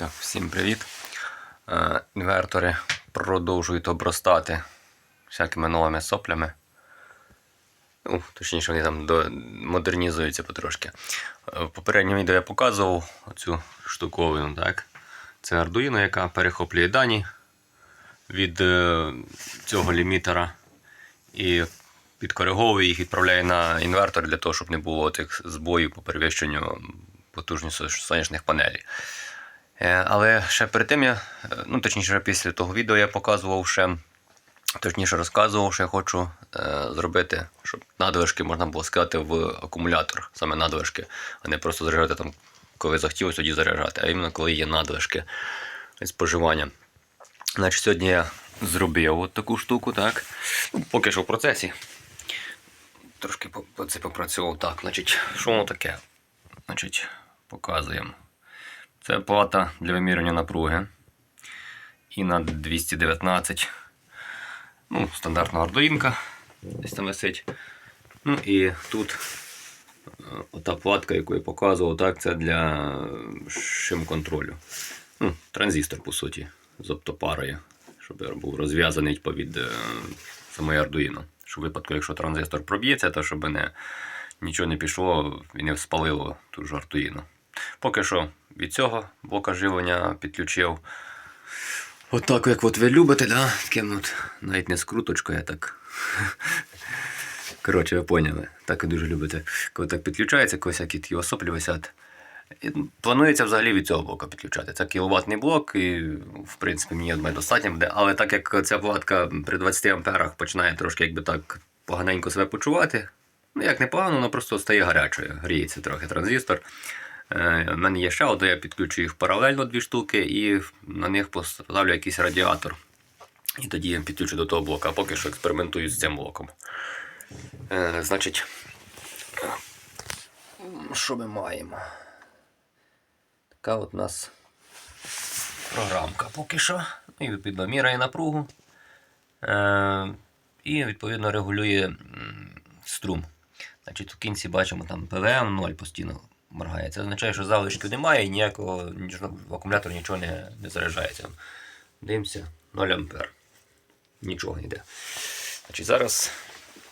Так, всім привіт. Е, Інвертори продовжують обростати всякими новими соплями. Ну, точніше, вони там модернізуються потрошки. Е, В попередньому відео я показував оцю штуковину, так? Це Arduino, яка перехоплює дані від е, цього лімітера і підкориговує їх, відправляє на інвертор для того, щоб не було тих збоїв по перевищенню потужності сонячних панелей. Е, Але ще перед тим я, е, ну точніше, після того відео я показував ще, точніше розказував, що я хочу е, зробити, щоб надвижки можна було скидати в акумулятор, саме надвижки, а не просто заряджати там, коли захотілося, тоді заряджати, а іменно коли є надвижки споживання. Значить, сьогодні я зробив от таку штуку, так. Ну, поки що в процесі. Трошки це попрацював так. Значить, що воно таке? Значить, показуємо. Це плата для вимірювання напруги. І на 219. Ну, стандартна ардуїнка. Десь там висить. Ну і тут е, ота платка, яку я показував, так, це для шим контролю. Ну, транзистор, по суті, з оптопарою, щоб був розв'язаний від е, самої Arduino. Щоб в випадку, якщо транзистор проб'ється, то щоб не, нічого не пішло і не спалило ту ж Arduino. Поки що від цього блока живлення підключив. Отак, як от ви любите, да? Таким от, навіть не скруточкою, а так. Коротше, ви поняли. Так і дуже любите. Коли так підключається, коли всякі такі осоплі висять. І планується взагалі від цього блока підключати. Це кіловатний блок, і в принципі мені достатньо буде. Але так як ця платка при 20 амперах починає трошки якби так поганенько себе почувати, ну як непогано, вона просто стає гарячою. Гріється трохи транзистор. У мене є ще одна, я підключу їх паралельно дві штуки і на них поставлю якийсь радіатор. І тоді я підключу до того блока, а поки що експериментую з цим блоком. Е, значить, що ми маємо? Така от у нас програмка поки що. І відповідно міряє напругу. Е, і відповідно регулює струм. Значить, в кінці бачимо там ПВМ 0 постійно моргає. Це означає, що залишків немає і ніякого в акумулятор нічого не, не заряджається. Дивимося 0 ампер. Нічого не йде. Значить, зараз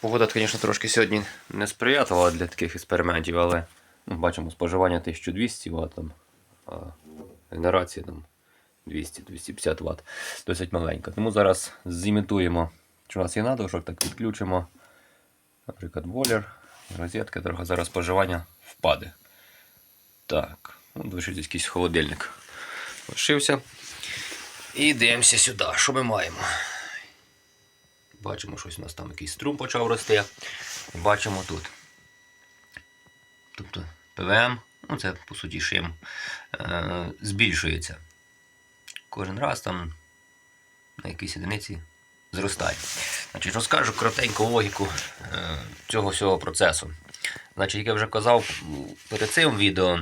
погода, звісно, трошки сьогодні не сприятлива для таких експериментів, але ну, бачимо споживання 1200 Вт, а генерація там 200-250 Вт. Досить маленька. Тому зараз зімітуємо, що у нас є надлишок, так підключимо. Наприклад, бойлер, розетка, трохи зараз споживання впаде. Так, ну, лишить якийсь холодильник. Лишився. І дивимося сюди. Що ми маємо? Бачимо, щось у нас там якийсь струм почав рости. Бачимо тут. Тобто ПВМ, ну це по суті шим, е, збільшується. Кожен раз там на якійсь одиниці зростає. Значить, розкажу коротеньку логіку е, цього всього процесу. Значить, як я вже казав перед цим відео,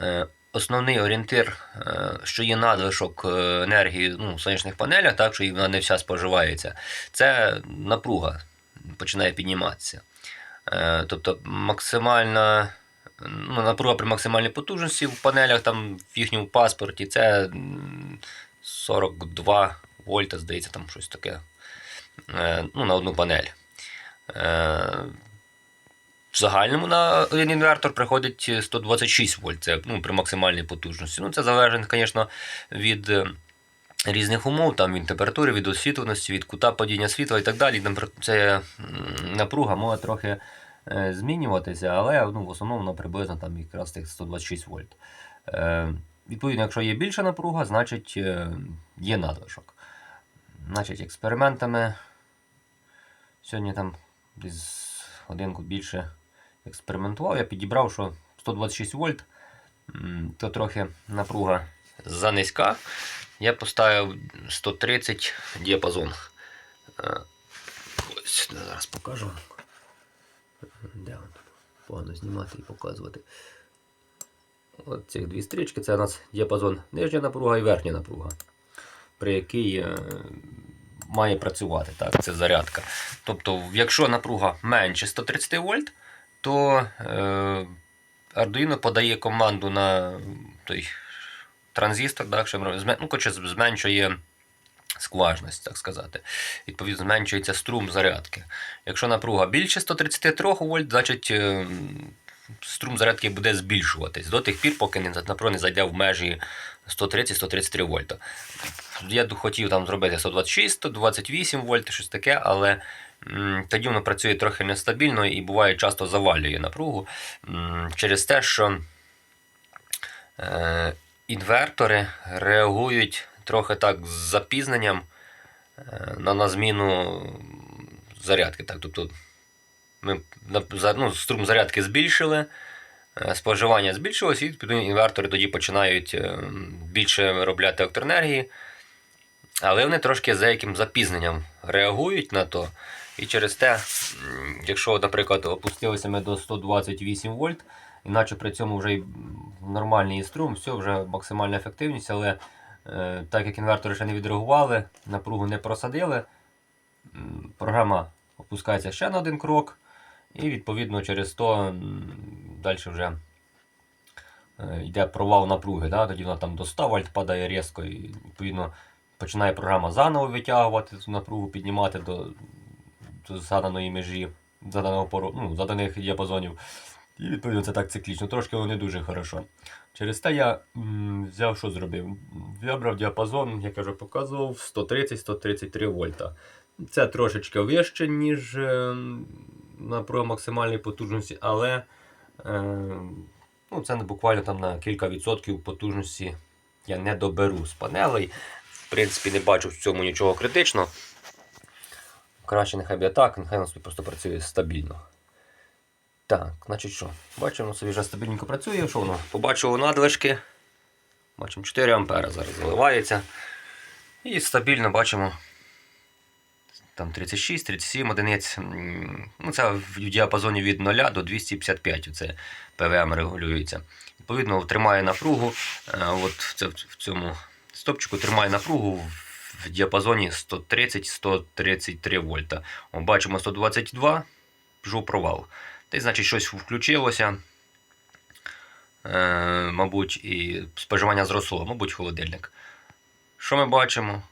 е, основний орієнтир, е, що є надлишок е, енергії ну, в сонячних панелях, так, що вона не вся споживається, це напруга починає підніматися. Тобто максимальна ну, напруга при максимальній потужності в панелях там в їхньому паспорті це 42 вольта, здається, там щось таке. Ну, на одну панель. Е, В загальному на один інвертор приходить 126 вольт, це ну, при максимальній потужності. Ну, це залежить, звісно, від е, різних умов, там, від температури, від освітленості, від кута падіння світла і так далі. Це напруга може трохи е, змінюватися, але ну, в основному вона приблизно там якраз тих 126 вольт. Е, Відповідно, якщо є більша напруга, значить е, є надлишок. Значить, експериментами. Сьогодні там десь годинку більше експериментував. Я підібрав, що 126 вольт, то трохи напруга занизька. Я поставив 130 діапазон. Е, Ось зараз покажу. Де він? Погано знімати і показувати. От цих дві стрічки це у нас діапазон нижня напруга і верхня напруга, при якій е, має працювати. Так, Це зарядка. Тобто, якщо напруга менше 130 вольт, то е, Arduino подає команду на той транзистор, так, що ну, коротше, зменшує скважність, так сказати. Відповідно, зменшується струм зарядки. Якщо напруга більше 133 вольт, значить е, струм зарядки буде збільшуватись до тих пір, поки напруга не зайде в межі 130-133 вольта. Я хотів там зробити 126, 128 вольт, щось таке, але тоді воно працює трохи нестабільно і буває часто завалює напругу через те, що е, інвертори реагують трохи так з запізненням е, на, зміну зарядки. Так, тобто ми ну, струм зарядки збільшили, е, споживання збільшилось, і інвертори тоді починають більше виробляти електроенергії. Але вони трошки з деяким запізненням реагують на то. І через те, якщо, наприклад, опустилися ми до 128 вольт, іначе при цьому вже й нормальний струм, все, вже максимальна ефективність, але е, так як інвертори ще не відреагували, напругу не просадили, програма опускається ще на один крок, і відповідно через то далі вже е, йде провал напруги. Да? Тоді вона там до 100 вольт падає різко, і відповідно починає програма заново витягувати цю напругу, піднімати до, до заданої межі, заданого пору, ну, заданих діапазонів. І відповідно це так циклічно. Трошки воно не дуже хорошо. Через те я м, взяв, що зробив? Вибрав діапазон, як я вже показував, 130-133 вольта. Це трошечки вище, ніж е, напруга максимальної потужності, але е, ну, це буквально там на кілька відсотків потужності я не доберу з панелей. В принципі, не бачу в цьому нічого критичного. Краще нехай буде так, нехай нас тут просто працює стабільно. Так, значить що? Бачимо, собі вже стабільненько працює. Що воно? Побачив надлишки. Бачимо 4 ампера зараз заливається. І стабільно бачимо там 36-37 одиниць. Ну, це в діапазоні від 0 до 255. Це ПВМ регулюється. Відповідно, тримає напругу. е, От в цьому стопчику тримає напругу в діапазоні 130-133 вольта. О, бачимо 122, жов провал. Десь, значить, щось включилося. Е, мабуть, і споживання зросло, мабуть, холодильник. Що ми бачимо?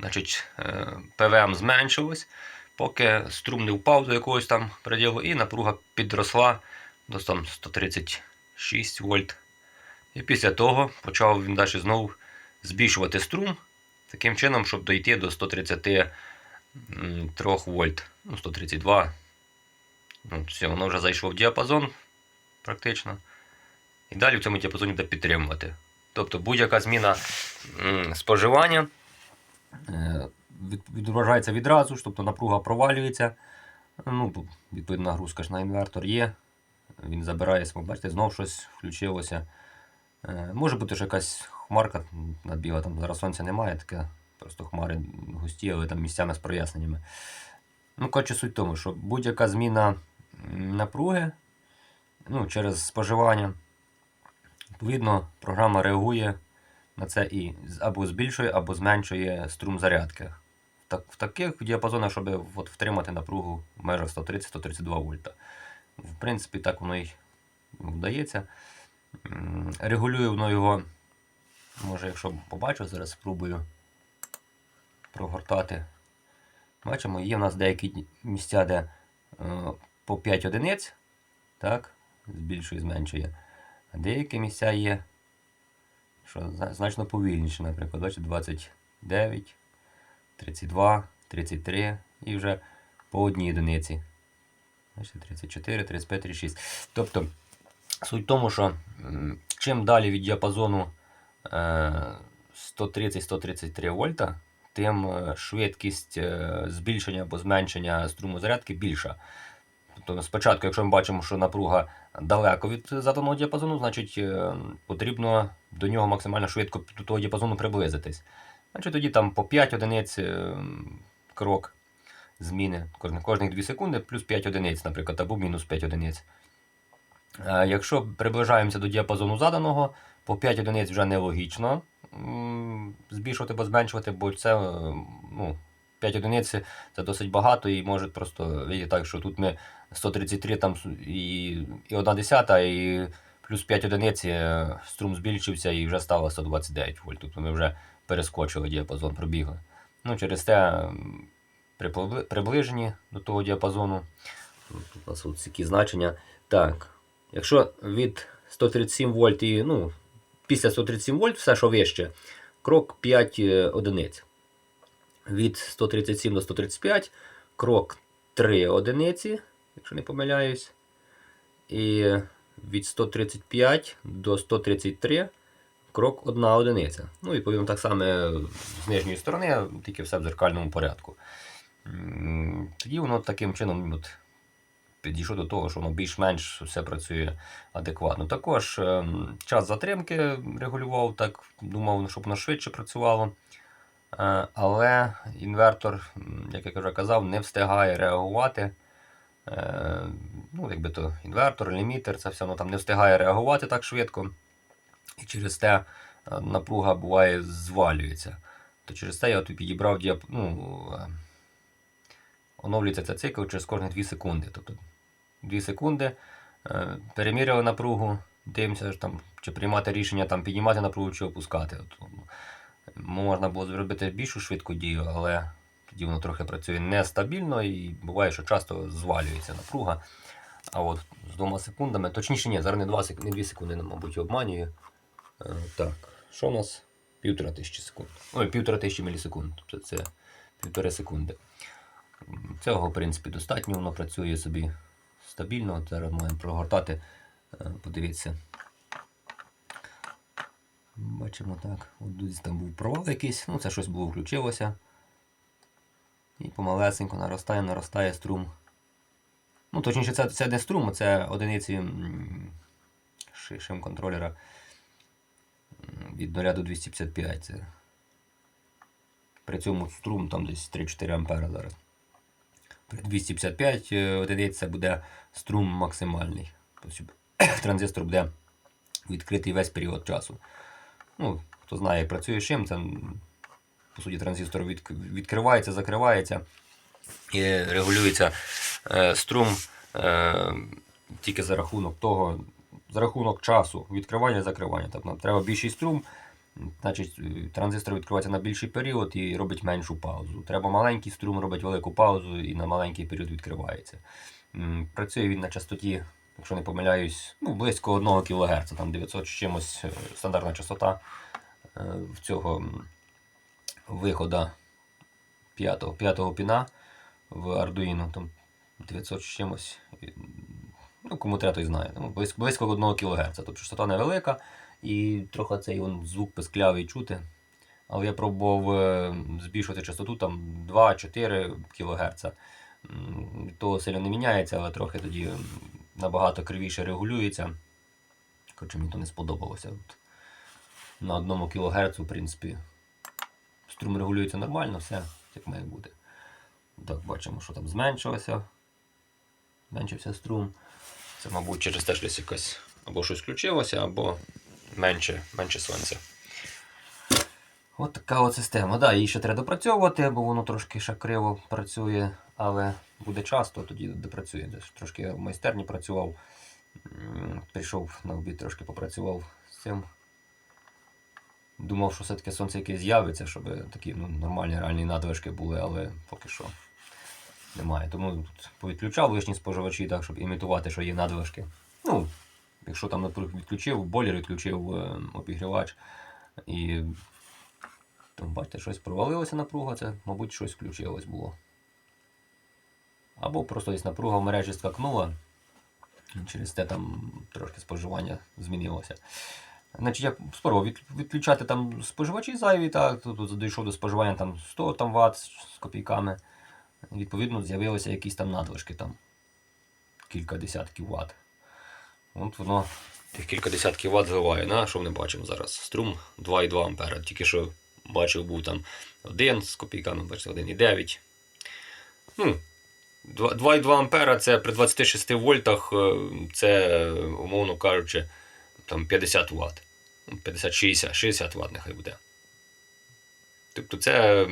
Значить, е, ПВМ зменшилось, поки струм не впав до якогось там приділу, і напруга підросла до там 136 вольт. І після того почав він далі знову збільшувати струм, таким чином, щоб дойти до 133 вольт, ну, 132. Ну, все, воно вже зайшло в діапазон практично. І далі в цьому діапазоні буде підтримувати. Тобто будь-яка зміна споживання е, відображається відразу тобто напруга провалюється. Ну, бо, відповідно, нагрузка ж на інвертор є. Він забирає, бачите, знову щось включилося. Е, Може бути, що якась хмарка набігла, там зараз сонця немає, таке просто хмари густі, але там місцями з проясненнями. Ну, коротше, суть в тому, що будь-яка зміна напруги ну, через споживання, відповідно, програма реагує на це і або збільшує, або зменшує струм зарядки. Так, в таких діапазонах, щоб от, втримати напругу в межах 130-132 вольта. В принципі, так воно й вдається. Регулює воно його, може, якщо побачу, зараз спробую прогортати. Бачимо, є в нас деякі місця, де е, по 5 одиниць, так, збільшує, зменшує. А деякі місця є, що значно повільніше, наприклад, бачите, 29, 32, 33 і вже по одній одиниці. Бачите, 34, 35, 36. Тобто, суть в тому, що чим далі від діапазону 130-133 вольта, тим е, швидкість е, збільшення або зменшення струму зарядки більша. Тобто спочатку, якщо ми бачимо, що напруга далеко від заданого діапазону, значить е, потрібно до нього максимально швидко до того діапазону приблизитись. Значить тоді там по 5 одиниць крок зміни кожні, кожних 2 секунди, плюс 5 одиниць, наприклад, або мінус 5 одиниць. Якщо приближаємося до діапазону заданого, по 5 одиниць вже нелогічно збільшувати або зменшувати, бо це е, ну, 5 одиниць це досить багато і може просто вийти так, що тут ми 133 там і, і 1 десята, і плюс 5 одиниць е, струм збільшився і вже стало 129 вольт. Тобто ми вже перескочили діапазон, пробігли. Ну, через те м, при побли- приближенні до того діапазону. Тут у нас такі значення. Так, якщо від 137 вольт і ну, після 137 вольт, все, що вище, крок 5 е, одиниць. Від 137 до 135 крок 3 одиниці, якщо не помиляюсь. І від 135 до 133 крок 1 одиниця. Ну, відповідно, так само з нижньої сторони, тільки все в дзеркальному порядку. Тоді воно таким чином от, підійшло до того, що воно більш-менш все працює адекватно. Також ем, час затримки регулював, так думав, щоб воно швидше працювало. Е, Але інвертор, як я вже казав, не встигає реагувати. Е, Ну, якби то інвертор, лімітер, це все воно там не встигає реагувати так швидко. І через те е, напруга буває звалюється. То через те я от підібрав діап... ну, оновлюється цей цикл через кожні 2 секунди. Тобто 2 секунди е, переміряли напругу, дивимося, там, чи приймати рішення там, піднімати напругу чи опускати. От, ну, можна було зробити більшу швидку дію, але тоді воно трохи працює нестабільно і буває, що часто звалюється напруга. А от з двома секундами, точніше, ні, зараз не 2 секунди, не 2 секунди, мабуть, обманюю. Е, так, що у нас? Півтора тисячі секунд. Ой, півтора тисячі мілісекунд. Тобто це півтори секунди. Цього, в принципі, достатньо, воно працює собі стабільно. Зараз маємо прогортати. Е, Подивіться. Бачимо так. От там був провал якийсь, ну це щось було включилося. І помалесенько наростає, наростає струм. Ну, точніше, це, це не струм, це одиниці шим контролера від 0 до 255. Це. При цьому струм там десь 3-4 ампера зараз. При 255 е, одиниць буде струм максимальний. Тобто Транзистор буде відкритий весь період часу. Ну, хто знає, як працює чим, це по суті транзистор відкривається, закривається і регулюється е, струм е, тільки за рахунок того, за рахунок часу відкривання закривання. Тобто нам треба більший струм, значить е, транзистор відкривається на більший період і робить меншу паузу. Треба маленький струм, робить велику паузу і на маленький період відкривається. Працює він на частоті, якщо не помиляюсь, ну, близько 1 кГц, там 900 з чимось е, стандартна частота е, в цього м, вихода п'ятого, п'ятого піна в Arduino, там 900 з чимось. Ну, кому треба, той знає. Близько 1 кГц. Тобто частота невелика і трохи цей он, звук писклявий чути. Але я пробував е, збільшувати частоту там 2-4 кГц. Від того сильно не міняється, але трохи тоді набагато кривіше регулюється. Коротше, мені то не сподобалося. От На 1 кГц, в принципі, струм регулюється нормально, все як має бути. Так, бачимо, що там зменшилося. Зменшився струм. Це, мабуть, через те, що якось або щось включилося, або менше, менше сонця. От така от система. Да, її ще треба допрацьовувати, бо воно трошки ще криво працює, але буде час, то тоді допрацює. Трошки в майстерні працював. Прийшов на обід, трошки попрацював з цим. Думав, що все-таки сонце якесь з'явиться, щоб такі ну, нормальні реальні надвижки були, але поки що немає. Тому тут повідключав лишні споживачі, так, щоб імітувати, що є надвижки. Ну, якщо там наприклад, відключив, бойлер відключив е, обігрівач і там, бачите, щось провалилося напруга, це, мабуть, щось включилось було. Або просто десь напруга в мережі скакнула, через те там трошки споживання змінилося. Значить, я спробував відключати там споживачі зайві, так, тут, дійшов до споживання там 100 там, Вт з копійками. Відповідно, з'явилися якісь там надлишки, там кілька десятків Вт. От воно тих кілька десятків Вт зливає. На, що ми бачимо зараз? Струм 2,2 ампера. Тільки що бачив, був там 1 з копійками, бачите, 1,9. Ну, 2,2 ампера це при 26 вольтах, е, це, умовно кажучи, там 50 Вт. 50-60, 60 Вт нехай буде. Тобто це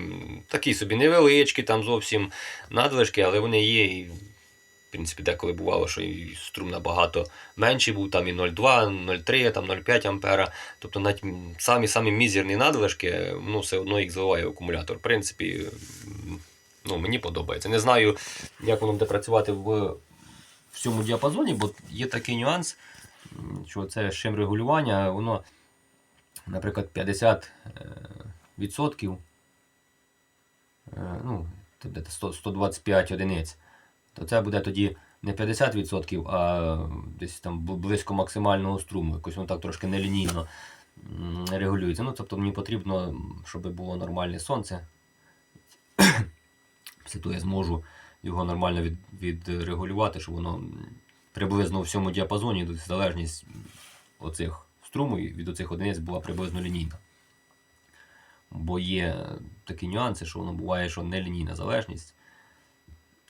такі собі невеличкі, там зовсім надлишки, але вони є і В принципі, деколи бувало, що і струм набагато менший був, там і 0,2, 0,3, там 0,5 ампера. Тобто навіть самі самі мізерні надлишки, ну, все одно їх зливає акумулятор. В принципі, ну, мені подобається. Не знаю, як воно буде працювати в, в цьому діапазоні, бо є такий нюанс, що це шим регулювання, воно, наприклад, 50 е, відсотків, е, ну, тобто 100, 125 одиниць, то це буде тоді не 50%, а десь там близько максимального струму. Якось воно так трошки нелінійно регулюється. Ну, тобто мені потрібно, щоб було нормальне сонце. Після того я зможу його нормально від, відрегулювати, щоб воно приблизно у всьому діапазоні залежність оцих струму від оцих одиниць була приблизно лінійна. Бо є такі нюанси, що воно буває, що не лінійна залежність.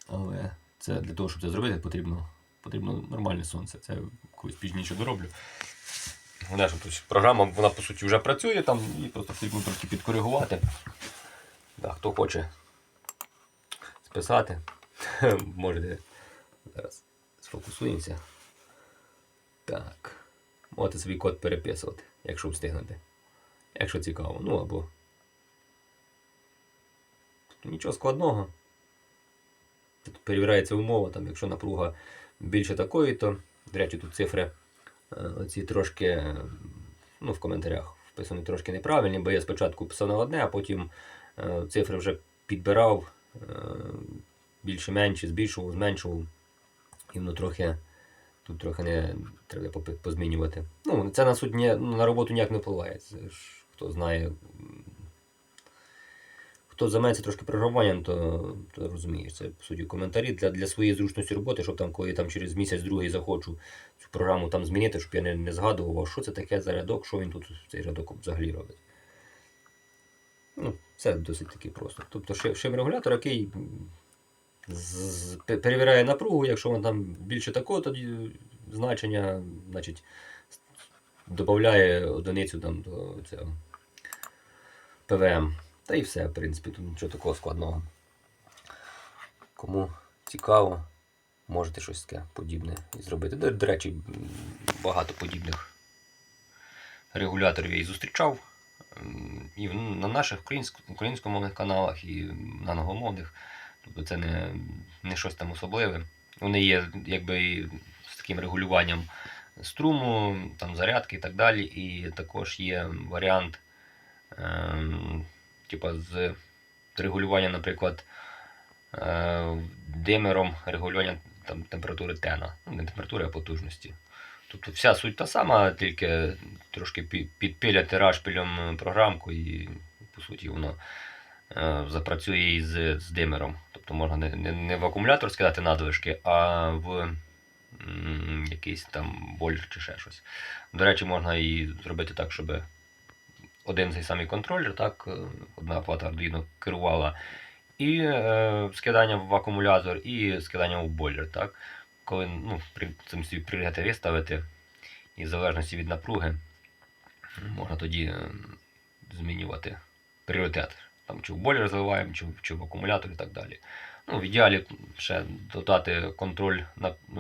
Але це для того, щоб це зробити, потрібно, потрібно нормальне сонце. Це колись пізніше дороблю. Вона ж тут програма, вона по суті вже працює там, і просто потрібно трошки підкоригувати. Да, хто хоче списати, можете зараз сфокусуємося. Так. Можете свій код переписувати, якщо встигнете. Якщо цікаво. Ну або. Тут нічого складного. Тут перевіряється умова, там, якщо напруга більше такої, то, речі, тут цифри е, оці трошки ну, в коментарях вписані трошки неправильні, бо я спочатку писав на одне, а потім е, цифри вже підбирав е, більше-менше, збільшував, зменшував. І воно трохи тут трохи не треба позмінювати. Ну, це на суть ні, ну, на роботу ніяк не впливає. Це ж, хто знає. Хто займається трошки програмуванням, то, то розуміє. Це по суті коментарі для, для своєї зручності роботи, щоб там, коли я там через місяць-другий захочу цю програму там змінити, щоб я не, не згадував, що це таке за рядок, що він тут цей рядок взагалі робить. Ну, це досить таки просто. Тобто шим, шим регулятор, який з- перевіряє напругу, якщо він там більше такого тоді значення, значить додає одиницю там до цього ПВМ. Та і все, в принципі, тут нічого такого складного. Кому цікаво, можете щось таке подібне зробити. До, до речі, багато подібних регуляторів я і зустрічав. І на наших українськомовних каналах, і на англомовних. Тобто це не, не щось там особливе. Вони є якби з таким регулюванням струму, там зарядки і так далі. І також є варіант ем, типа з регулювання, наприклад, е, димером регулювання там, температури тена. Ну, не температури, а потужності. Тобто вся суть та сама, тільки трошки пі- підпиляти рашпілем програмку і по суті воно е, запрацює і з, димером. Тобто можна не, не, не в акумулятор скидати надлишки, а в якийсь там бойлер чи ще щось. До речі, можна і зробити так, щоб один цей самий контролер, так, е, одна плата Arduino керувала і е, скиданням в акумулятор, і скиданням в бойлер. Так? Коли ну, при цим собі пріоритети виставити, і в залежності від напруги, можна тоді е, змінювати пріоритет. Там, чи в бойлер заливаємо, чи, чи в акумулятор і так далі. Ну, в ідеалі ще додати контроль,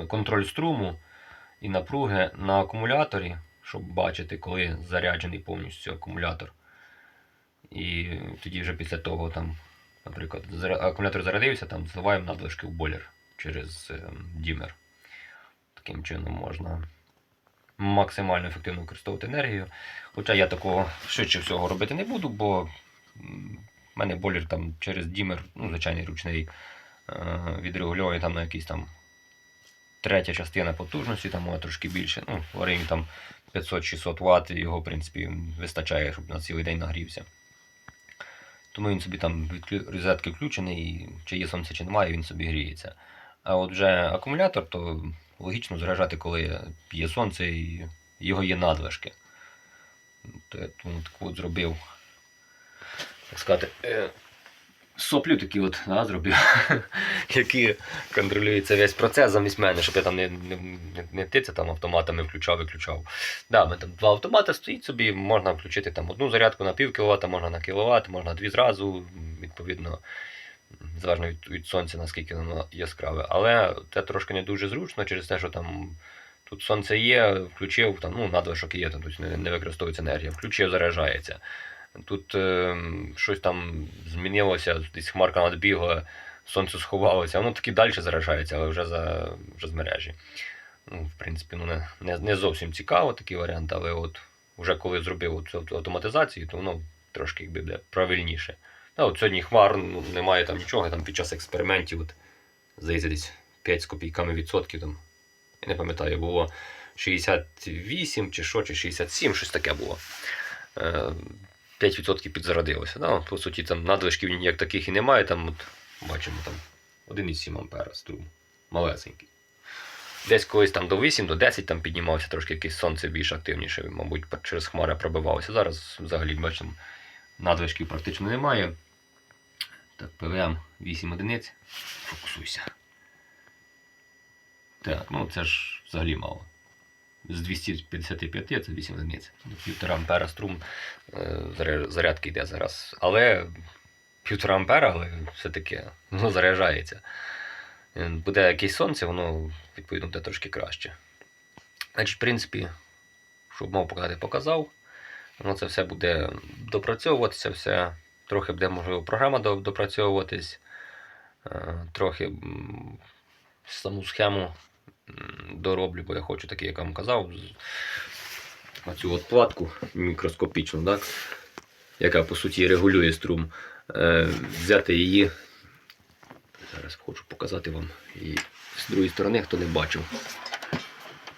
контроль струму і напруги на акумуляторі, щоб бачити, коли заряджений повністю акумулятор. І тоді вже після того, там, наприклад, акумулятор зарядився, там зливаємо надлишки в бойлер через ем, дімер. Таким чином можна максимально ефективно використовувати енергію. Хоча я такого швидше всього робити не буду, бо в мене бойлер там через дімер, ну, звичайний ручний, е, відрегульовує там на якийсь там третя частина потужності, там може трошки більше. Ну, в районі там 500-600 Вт, його, в принципі, вистачає, щоб на цілий день нагрівся. Тому він собі там розетки включений, і чи є сонце, чи немає, він собі гріється. А от вже акумулятор, то логічно заряджати, коли є сонце і його є надлишки. То я тому таку от зробив, так сказати, е, соплю такі от да, зробив, які контролюються весь процес замість мене, щоб я там не, не, не, не тиця там автоматами включав, виключав. Да, ми там два автомати стоїть собі, можна включити там одну зарядку на пів кіловата, можна на кіловат, можна дві зразу, відповідно. залежно від, від сонця, наскільки воно яскраве. Але це трошки не дуже зручно через те, що там тут сонце є, включив, там, ну, надлишок є, там, тобто не, не використовується енергія, включив, заряджається. Тут е, щось там змінилося, десь хмарка надбігла, сонце сховалося, воно таки далі заряджається, але вже за, вже з мережі. Ну, в принципі, ну, не, не, не зовсім цікаво такий варіант, але от вже коли зробив цю автоматизацію, то воно трошки якби буде правильніше. Та, от сьогодні хмар ну, немає там нічого, там під час експериментів, от, здається, десь 5 з копійками відсотків там. Я не пам'ятаю, було 68 чи що, чи 67, щось таке було. Е, 5% підзарядилося. Да? По суті, там надлишків як таких і немає. Там, от, бачимо, там 1,7 ампера струм. Малесенький. Десь колись там до 8, до 10 там піднімався трошки якесь сонце більш активніше, мабуть, через хмари пробивалося. Зараз взагалі бачимо, надлишків практично немає. Так, ПВМ 8 одиниць. Фокусуйся. Так, ну це ж взагалі мало. З 255 це 8 одиниць. До 1,5 ампера струм е, зарядки йде зараз. Але 1,5 ампера, але все-таки воно заряджається. Е, Буде якесь сонце, воно відповідно буде трошки краще. Значить, в принципі, щоб мав показати, показав. Воно це все буде допрацьовуватися, все. Трохи буде, можливо, програма допрацьовуватись. Е, Трохи саму схему дороблю, бо я хочу такий, як я вам казав, оцю от платку мікроскопічну, так? яка по суті регулює струм. Е, Взяти її. Зараз хочу показати вам і з другої сторони, хто не бачив.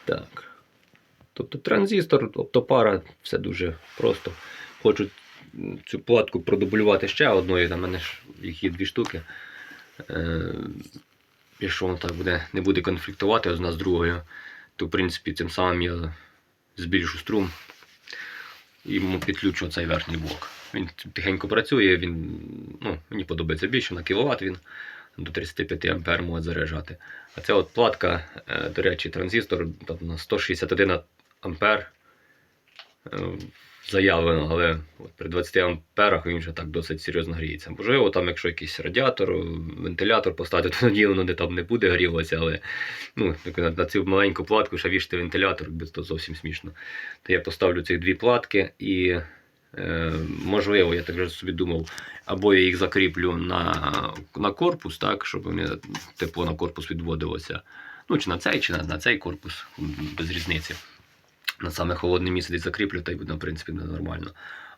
Так. Тобто транзистор, оптопара, все дуже просто. Хочу цю платку продублювати ще одною, в мене ж їх є дві штуки. Е, якщо воно так буде, не буде конфліктувати одна з другою, то в принципі цим самим я збільшу струм і підключу цей верхній блок. Він тихенько працює, він, ну, мені подобається більше на кіловат він до 35 ампер може заряджати. А ця от платка, е, до речі, транзистор там, на 161 ампер е, заявлено, але от при 20 амперах він вже так досить серйозно гріється. Можливо, там, якщо якийсь радіатор, вентилятор поставити, то воно не там не буде грілося, але ну, на, цю маленьку платку ще вішати вентилятор, якби то зовсім смішно. То я поставлю цих дві платки і. Е, можливо, я так вже собі думав, або я їх закріплю на, на корпус, так, щоб мені тепло на корпус відводилося. Ну, чи на цей, чи на, на цей корпус, без різниці. На саме холодне місце десь закріплю, та й буде, в принципі, буде нормально.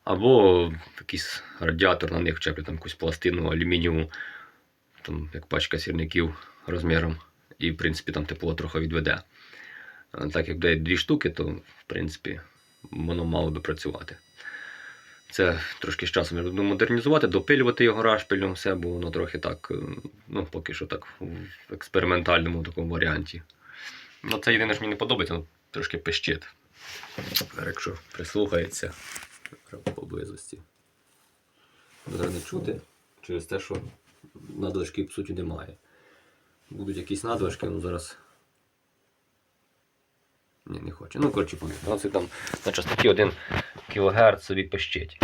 Або якийсь радіатор на них вчеплю, там якусь пластину алюмінієву, там, як пачка сірників розміром, і, в принципі, там тепло трохи відведе. Так як буде дві штуки, то в принципі воно мало би працювати. Це трошки з часом я буду модернізувати, допилювати його рашпилем, все, бо воно трохи так, е, ну, поки що так в експериментальному такому варіанті. Ну, це єдине, що мені не подобається, ну, трошки пищить. Якщо прислухається поблизості. Буде не чути через те, що надлишки, по суті, немає. Будуть якісь надлишки, ну зараз. Ні, не хоче. Ну, коротше, помітно. Це там на частоті 1 кГц собі пищить.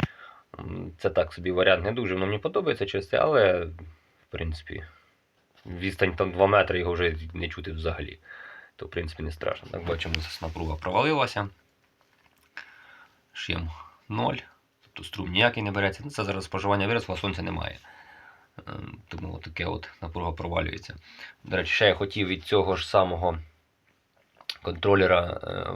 Це так собі варіант не дуже. Воно мені подобається через це, але в принципі відстань там 2 метри його вже не чути взагалі. То в принципі не страшно. Так бачимо, зараз напруга провалилася. Шим 0. Тобто струм ніякий не береться. Це зараз споживання виросло, сонця немає. Е, Тому таке от напруга провалюється. До речі, ще я хотів від цього ж самого контролера е,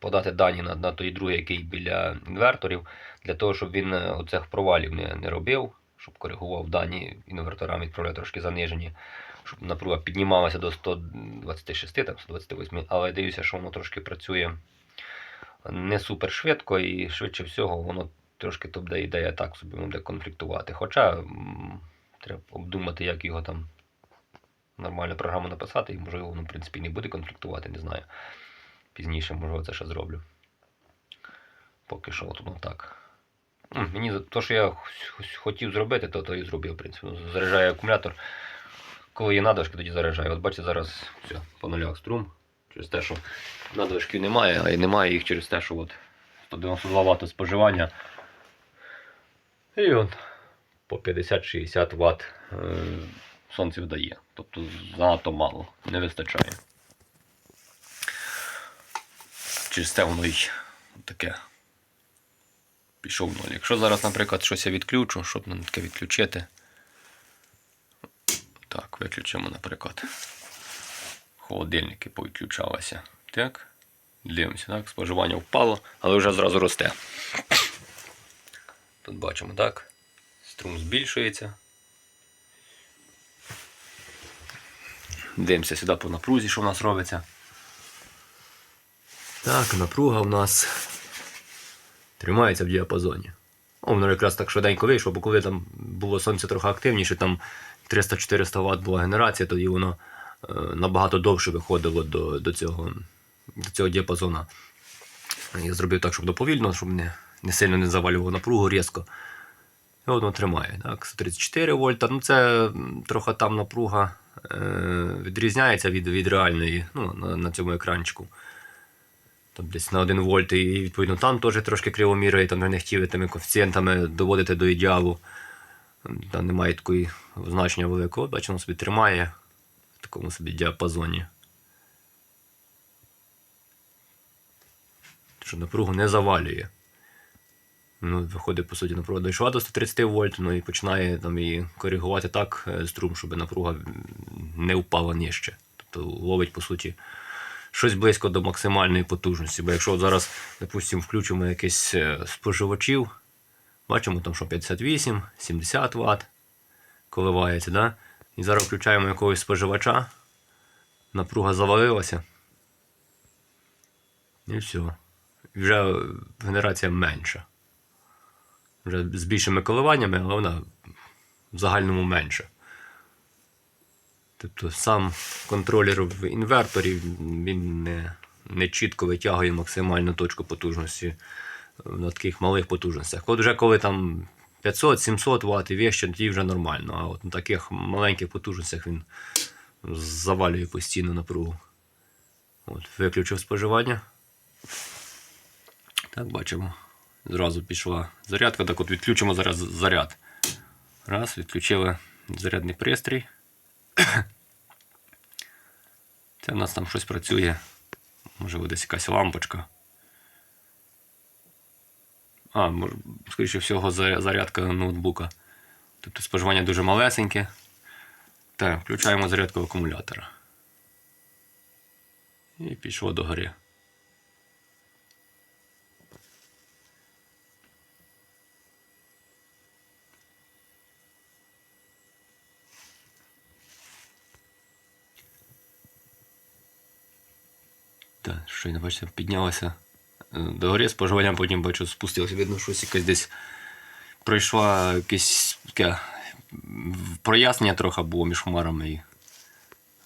подати дані на, на той другий, який біля інверторів, для того, щоб він е, оцих провалів не, не робив, щоб коригував дані інверторам, відправляв трошки занижені, щоб напруга піднімалася до 126, там, 128, але дивлюся, що воно трошки працює не супер швидко і швидше всього воно трошки то буде ідея так собі буде конфліктувати. Хоча треба обдумати, як його там нормальну програму написати, і можливо воно в принципі не буде конфліктувати, не знаю. Пізніше, можливо, це ще зроблю. Поки що от воно так. Мені то, що я хотів зробити, то, то і зробив, в принципі. Ну, Заряджаю акумулятор. Коли є надлишки, тоді заряджаю. От бачите, зараз все, по нулях струм. Через те, що надлишків немає, а й немає їх через те, що от 192 Вт споживання. І от по 50-60 Вт сонце видає. Тобто занадто мало, не вистачає. Через це воно й таке пішов ноль. Якщо зараз, наприклад, щось я відключу, щоб нам таке відключити. Так, виключимо, наприклад. Холодильники повідключалися. Так. Дивимося, так, споживання впало, але вже зразу росте. Тут бачимо, так. Струм збільшується. Дивимося сюди по напрузі, що в нас робиться. Так, напруга в нас тримається в діапазоні. О, воно якраз так швиденько вийшло, бо коли там було сонце трохи активніше, там 300-400 Вт була генерація, тоді воно е, набагато довше виходило до, до, цього, до цього діапазону. Я зробив так, щоб доповільно, щоб не, не сильно не завалював напругу різко. І воно тримає. Так, 134 вольта. Ну це трохи там напруга е, відрізняється від, від реальної ну, на, на цьому екранчику. Там десь на 1 вольт, і відповідно там теж трошки криво міряє, там не хотіли тими коефіцієнтами доводити до ідеалу. Там немає такої значення великого. Воно собі тримає в такому собі діапазоні. Що напругу не завалює. Ну, виходить, по суті, напруга дійшла до 130 вольт, ну і починає там і коригувати так е, струм, щоб напруга не впала нижче. Тобто ловить, по суті, щось близько до максимальної потужності. Бо якщо от зараз, допустимо, включимо якийсь е, споживачів, бачимо там, що 58, 70 Вт коливається, да? і зараз включаємо якогось споживача, напруга завалилася. І все. Вже генерація менша. Вже з більшими коливаннями, але вона в загальному менша. Тобто сам контролер в інверторі він не, не чітко витягує максимальну точку потужності на таких малих потужностях. От вже коли там 500-700 Вт і вище, тоді вже нормально. А от на таких маленьких потужностях він завалює постійно напругу. От, виключив споживання. Так, бачимо. Зразу пішла зарядка. Так от відключимо зараз заряд. Раз, відключили зарядний пристрій. Це в нас там щось працює. Може десь якась лампочка. А, мож- скоріше всього, зарядка ноутбука. Тобто споживання дуже малесеньке. Так, включаємо зарядку акумулятора. І пішло до гори. Так, щойно бачите, піднялося до гори споживання, потім бачу, спустилося. Видно, щось якесь десь пройшла якесь прояснення трохи було між хмарами. І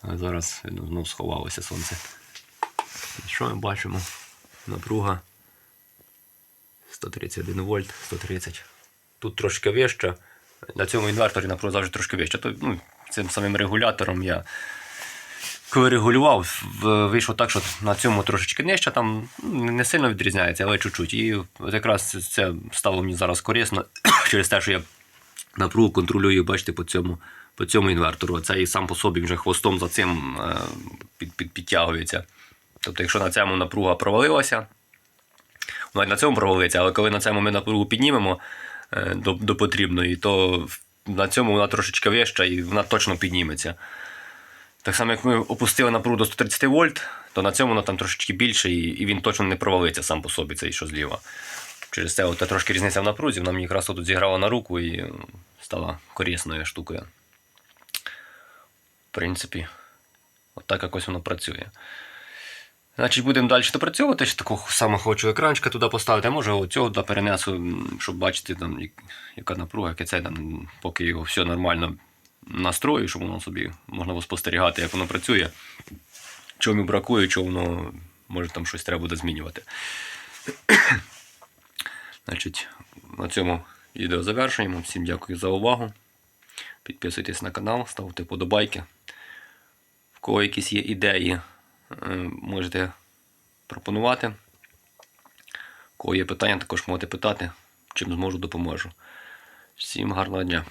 а зараз видно, знов сховалося сонце. Що ми бачимо? Напруга 131 вольт, 130. Тут трошки вища. На цьому інверторі напруга завжди трошки вища. То, ну, цим самим регулятором я регулював, вийшло так, що на цьому трошечки нижче, там не сильно відрізняється, але чуть-чуть. І якраз це стало мені зараз корисно через те, що я напругу контролюю, бачите, по цьому, по цьому інвертору. Це і сам по собі вже хвостом за цим е, під, під, підтягується. Тобто, якщо на цьому напруга провалилася, й на цьому провалиться, але коли на цьому ми напругу піднімемо е, до, до потрібної, то на цьому вона трошечки вища і вона точно підніметься. Так само, як ми опустили напругу до 130 вольт, то на цьому воно там трошечки більше, і, він точно не провалиться сам по собі, цей що зліва. Через це от, трошки різниця в напрузі, вона мені якраз тут зіграла на руку і стала корисною штукою. В принципі, от так якось воно працює. Значить, будемо далі допрацьовувати. Ще такого самого хочу екранчика туди поставити. А може оцього туди перенесу, щоб бачити, там, яка напруга, яке це там, поки його все нормально настрою, щоб воно собі можна було спостерігати, як воно працює. Чого йому бракує, чого воно може там щось треба буде змінювати. Значить, на цьому відео завершуємо. Всім дякую за увагу. Підписуйтесь на канал, ставте подобайки. В кого якісь є ідеї, е, можете пропонувати. В кого є питання, також можете питати, чим зможу допоможу. Всім гарного дня!